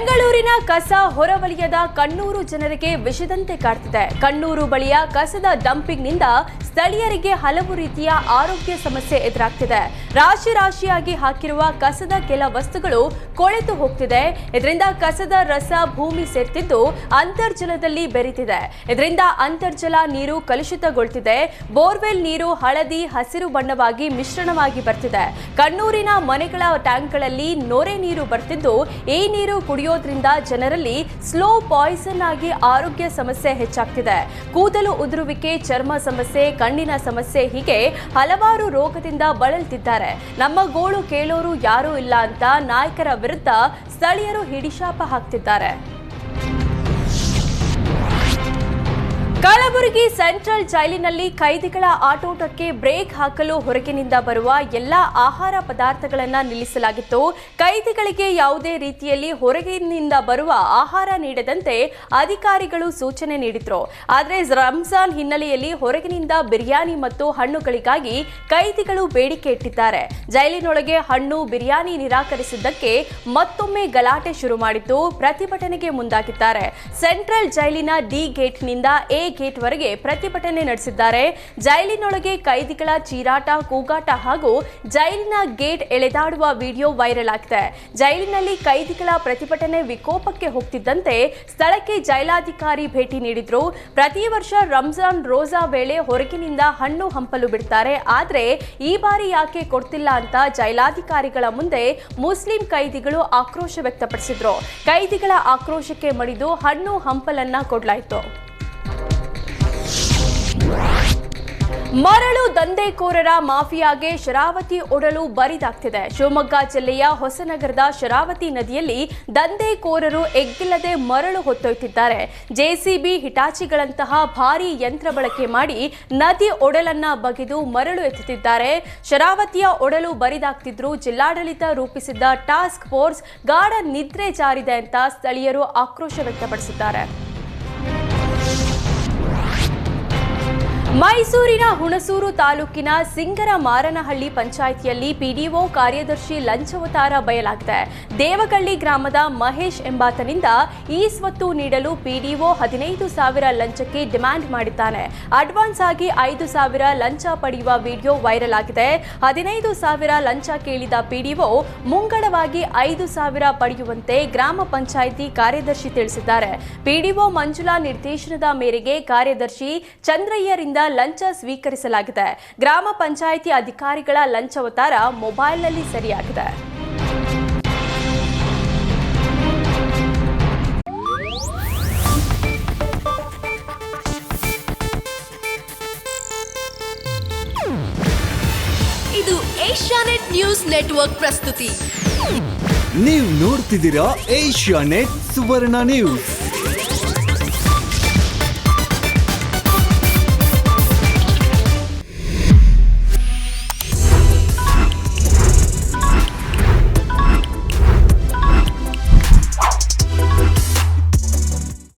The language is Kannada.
ಬೆಂಗಳೂರಿನ ಕಸ ಹೊರವಲಯದ ಕಣ್ಣೂರು ಜನರಿಗೆ ವಿಷದಂತೆ ಕಾಡ್ತಿದೆ. ಕಣ್ಣೂರು ಬಳಿಯ ಕಸದ ಡಂಪಿಂಗ್ನಿಂದ ಸ್ಥಳೀಯರಿಗೆ ಹಲವು ರೀತಿಯ ಆರೋಗ್ಯ ಸಮಸ್ಯೆ ಎದುರಾಗ್ತಿದೆ. ರಾಶಿ ರಾಶಿಯಾಗಿ ಹಾಕಿರುವ ಕಸದ ಕೆಲ ವಸ್ತುಗಳು ಕೊಳೆತು ಹೋಗ್ತಿದೆ. ಇದರಿಂದ ಕಸದ ರಸ ಭೂಮಿ ಸೇರ್ತಿದ್ದು ಅಂತರ್ಜಲದಲ್ಲಿ ಬೆರೀತಿದೆ. ಇದರಿಂದ ಅಂತರ್ಜಲ ನೀರು ಕಲುಷಿತಗೊಳ್ತಿದೆ. ಬೋರ್ವೆಲ್ ನೀರು ಹಳದಿ ಹಸಿರು ಬಣ್ಣವಾಗಿ ಮಿಶ್ರಣವಾಗಿ ಬರ್ತಿದೆ. ಕಣ್ಣೂರಿನ ಮನೆಗಳ ಟ್ಯಾಂಕ್ಗಳಲ್ಲಿ ನೊರೆ ನೀರು ಬರ್ತಿದ್ದು, ಈ ನೀರು ಕುಡಿಯೋದ್ರಿಂದ ಜನರಲ್ಲಿ ಸ್ಲೋ ಪಾಯ್ಸನ್ ಆಗಿ ಆರೋಗ್ಯ ಸಮಸ್ಯೆ ಹೆಚ್ಚಾಗ್ತಿದೆ. ಕೂದಲು ಉದುರುವಿಕೆ, ಚರ್ಮ ಸಮಸ್ಯೆ, ಕಣ್ಣಿನ ಸಮಸ್ಯೆ ಹೀಗೆ ಹಲವಾರು ರೋಗದಿಂದ ಬಳಲ್ತಿದ್ದಾರೆ. ನಮ್ಮ ಗೋಳು ಕೇಳೋರು ಯಾರೂ ಇಲ್ಲ ಅಂತ ನಾಯಕರ ವಿರುದ್ಧ ಸ್ಥಳೀಯರು ಹಿಡಿಶಾಪ ಹಾಕ್ತಿದ್ದಾರೆ. ಕಲಬುರಗಿ ಸೆಂಟ್ರಲ್ ಜೈಲಿನಲ್ಲಿ ಕೈದಿಗಳ ಆಟೋಟಕ್ಕೆ ಬ್ರೇಕ್ ಹಾಕಲು ಹೊರಗಿನಿಂದ ಬರುವ ಎಲ್ಲ ಆಹಾರ ಪದಾರ್ಥಗಳನ್ನು ನಿಲ್ಲಿಸಲಾಗಿತ್ತು. ಕೈದಿಗಳಿಗೆ ಯಾವುದೇ ರೀತಿಯಲ್ಲಿ ಹೊರಗಿನಿಂದ ಬರುವ ಆಹಾರ ನೀಡದಂತೆ ಅಧಿಕಾರಿಗಳು ಸೂಚನೆ ನೀಡಿದ್ರು. ಆದರೆ ರಂಜಾನ್ ಹಿನ್ನೆಲೆಯಲ್ಲಿ ಹೊರಗಿನಿಂದ ಬಿರಿಯಾನಿ ಮತ್ತು ಹಣ್ಣುಗಳಿಗಾಗಿ ಕೈದಿಗಳು ಬೇಡಿಕೆ ಇಟ್ಟಿದ್ದಾರೆ. ಜೈಲಿನೊಳಗೆ ಹಣ್ಣು, ಬಿರಿಯಾನಿ ನಿರಾಕರಿಸಿದ್ದಕ್ಕೆ ಮತ್ತೊಮ್ಮೆ ಗಲಾಟೆ ಶುರು ಮಾಡಿದ್ದು ಪ್ರತಿಭಟನೆಗೆ ಮುಂದಾಗಿದ್ದಾರೆ. ಸೆಂಟ್ರಲ್ ಜೈಲಿನ ಡಿ ಗೇಟ್ನಿಂದ ಎ ಗೇಟ್ವರೆಗೆ ಪ್ರತಿಭಟನೆ ನಡೆಸಿದ್ದಾರೆ. ಜೈಲಿನೊಳಗೆ ಕೈದಿಗಳ ಚೀರಾಟ, ಕೂಗಾಟ ಹಾಗೂ ಜೈಲಿನ ಗೇಟ್ ಎಳೆದಾಡುವ ವಿಡಿಯೋ ವೈರಲ್ ಆಗಿದೆ. ಜೈಲಿನಲ್ಲಿ ಕೈದಿಗಳ ಪ್ರತಿಭಟನೆ ವಿಕೋಪಕ್ಕೆ ಹೋಗ್ತಿದ್ದಂತೆ ಸ್ಥಳಕ್ಕೆ ಜೈಲಾಧಿಕಾರಿ ಭೇಟಿ ನೀಡಿದ್ರು. ಪ್ರತಿ ವರ್ಷ ರಂಜಾನ್ ರೋಜಾ ವೇಳೆ ಹೊರಗಿನಿಂದ ಹಣ್ಣು ಹಂಪಲು ಬಿಡ್ತಾರೆ. ಆದರೆ ಈ ಬಾರಿ ಯಾಕೆ ಕೊಡ್ತಿಲ್ಲ ಅಂತ ಜೈಲಾಧಿಕಾರಿಗಳ ಮುಂದೆ ಮುಸ್ಲಿಂ ಕೈದಿಗಳು ಆಕ್ರೋಶ ವ್ಯಕ್ತಪಡಿಸಿದ್ರು. ಕೈದಿಗಳ ಆಕ್ರೋಶಕ್ಕೆ ಮಣಿದು ಹಣ್ಣು ಹಂಪಲನ್ನ ಕೊಡ್ಲಾಯಿತು. ಮರಳು ದಂಧೆಕೋರರ ಮಾಫಿಯಾಗೆ ಶರಾವತಿ ಒಡಲು ಬರಿದಾಗ್ತಿದೆ. ಶಿವಮೊಗ್ಗ ಜಿಲ್ಲೆಯ ಹೊಸನಗರದ ಶರಾವತಿ ನದಿಯಲ್ಲಿ ದಂಧೆಕೋರರು ಎಗ್ಗಿಲ್ಲದೆ ಮರಳು ಹೊತ್ತೊಯ್ತಿದ್ದಾರೆ. ಜೆಸಿಬಿ ಹಿಟಾಚಿಗಳಂತಹ ಭಾರಿ ಯಂತ್ರ ಬಳಕೆ ಮಾಡಿ ನದಿ ಒಡಲನ್ನ ಬಗೆದು ಮರಳು ಎತ್ತುತ್ತಿದ್ದಾರೆ. ಶರಾವತಿಯ ಒಡಲು ಬರಿದಾಗ್ತಿದ್ರು ಜಿಲ್ಲಾಡಳಿತ ರೂಪಿಸಿದ್ದ ಟಾಸ್ಕ್ ಫೋರ್ಸ್ ಗಾಢ ನಿದ್ರೆ ಜಾರಿದೆ ಅಂತ ಸ್ಥಳೀಯರು ಆಕ್ರೋಶ ವ್ಯಕ್ತಪಡಿಸಿದ್ದಾರೆ. ಮೈಸೂರಿನ ಹುಣಸೂರು ತಾಲೂಕಿನ ಸಿಂಗರ ಮಾರನಹಳ್ಳಿ ಪಂಚಾಯಿತಿಯಲ್ಲಿ ಪಿಡಿಒ ಕಾರ್ಯದರ್ಶಿ ಲಂಚವತಾರ ಬಯಲಾಗಿದೆ. ದೇವಗಳ್ಳಿ ಗ್ರಾಮದ ಮಹೇಶ್ ಎಂಬಾತನಿಂದ ಈ ಸ್ವತ್ತು ನೀಡಲು ಪಿಡಿಒ ಹದಿನೈದು ಸಾವಿರ ಲಂಚಕ್ಕೆ ಡಿಮ್ಯಾಂಡ್ ಮಾಡಿದ್ದಾನೆ. ಅಡ್ವಾನ್ಸ್ ಆಗಿ ಐದು ಸಾವಿರ ಲಂಚ ಪಡೆಯುವ ವಿಡಿಯೋ ವೈರಲ್ ಆಗಿದೆ. ಹದಿನೈದು ಸಾವಿರ ಲಂಚ ಕೇಳಿದ ಪಿಡಿಒ ಮುಂಗಡವಾಗಿ ಐದು ಸಾವಿರ ಪಡೆಯುವಂತೆ ಗ್ರಾಮ ಪಂಚಾಯಿತಿ ಕಾರ್ಯದರ್ಶಿ ತಿಳಿಸಿದ್ದಾರೆ. ಪಿಡಿಒ ಮಂಜುಳಾ ನಿರ್ದೇಶನದ ಮೇರೆಗೆ ಕಾರ್ಯದರ್ಶಿ ಚಂದ್ರಯ್ಯರಿಂದ ಲಂಚ ಸ್ವೀಕರಿಸಲಾಗಿದೆ. ಗ್ರಾಮ ಪಂಚಾಯಿತಿ ಅಧಿಕಾರಿಗಳ ಲಂಚಾವತಾರ ಮೊಬೈಲ್ನಲ್ಲಿ ಸರಿಯಾಗಿದೆ. ಇದು ಏಷ್ಯಾನೆಟ್ ನ್ಯೂಸ್ ನೆಟ್ವರ್ಕ್ ಪ್ರಸ್ತುತಿ. ನೀವು ನೋಡ್ತಿದ್ದೀರಾ ಏಷ್ಯಾನೆಟ್ ಸುವರ್ಣ ನ್ಯೂಸ್.